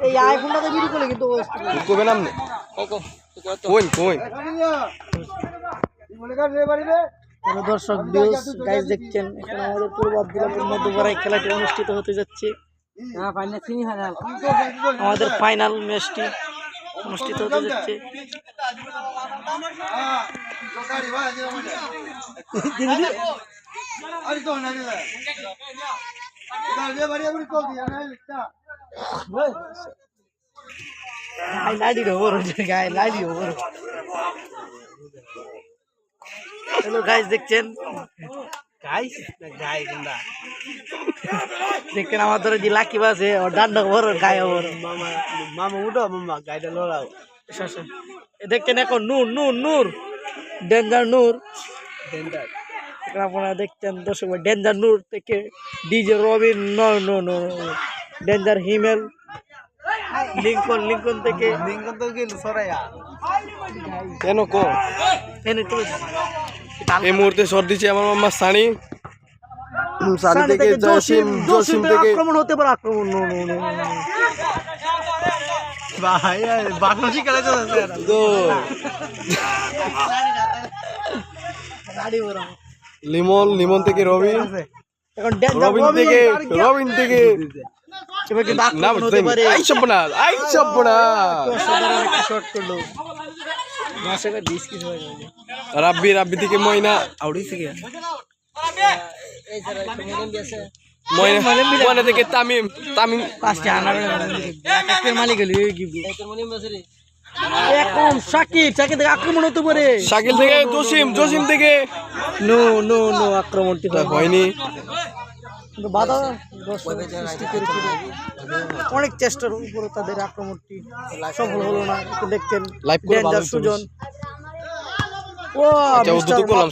এই আইফোনটাতে বিক্রি করলে কিন্তু কবে নাম নে কোন কোন দর্শক ভিউজ গাইজ দেখছেন এখানে আমাদের পূর্ব আব্দুল্লাপুর মধ্যপাড়ায় খেলাটি অনুষ্ঠিত হতে যাচ্ছে। আমাদের ফাইনাল ম্যাচটি অনুষ্ঠিত হতে যাচ্ছে। গায়ে লাড়ির ওপর হ্যালো গাইজ দেখছেন গাইজ গাই গুন্ডা দেখছেন আমার ধরে যে লাকি বাসে ওর ডান্ডা বড় গায়ে ওর মামা মামা উঠো মামা গাইটা লড়াও দেখছেন এখন নূর নূর নূর। ডেঞ্জার নূর ডেঞ্জার আপনারা দেখছেন দর্শক ডেঞ্জার নূর থেকে DJ Robin no no no danger Himel Lincoln Lincoln থেকে লিঙ্কন তো গেল সরাইয়া। কেন কো? এনে তো এই মুহূর্তে শট দিচ্ছে আমার মাম্মা সানি। সানি থেকে জসিম জসিম থেকে আক্রমণ হতে পারে আক্রমণ নো নো নো ভাই বাংলাদেশি খেলা চলছে তো লিমন লিমন থেকে রবি রবিন। থেকে রবিন থেকে রাব্বি রাব্বি থেকে ময়না। আউড়ি থেকে ময়না থেকে তামিম তামিম। পাঁচটা আনার একের মালিক হলি সাকিব সাকিব থেকে আক্রমণ হতে পারে। শাকিল থেকে জসিম জসিম থেকে। নো নো নো আক্রমণটি হয় হয়নি। কিন্তু বাধা অনেক চেষ্টার উপরে তাদের আক্রমণটি সফল হলো না। দেখতেন সুজন। ও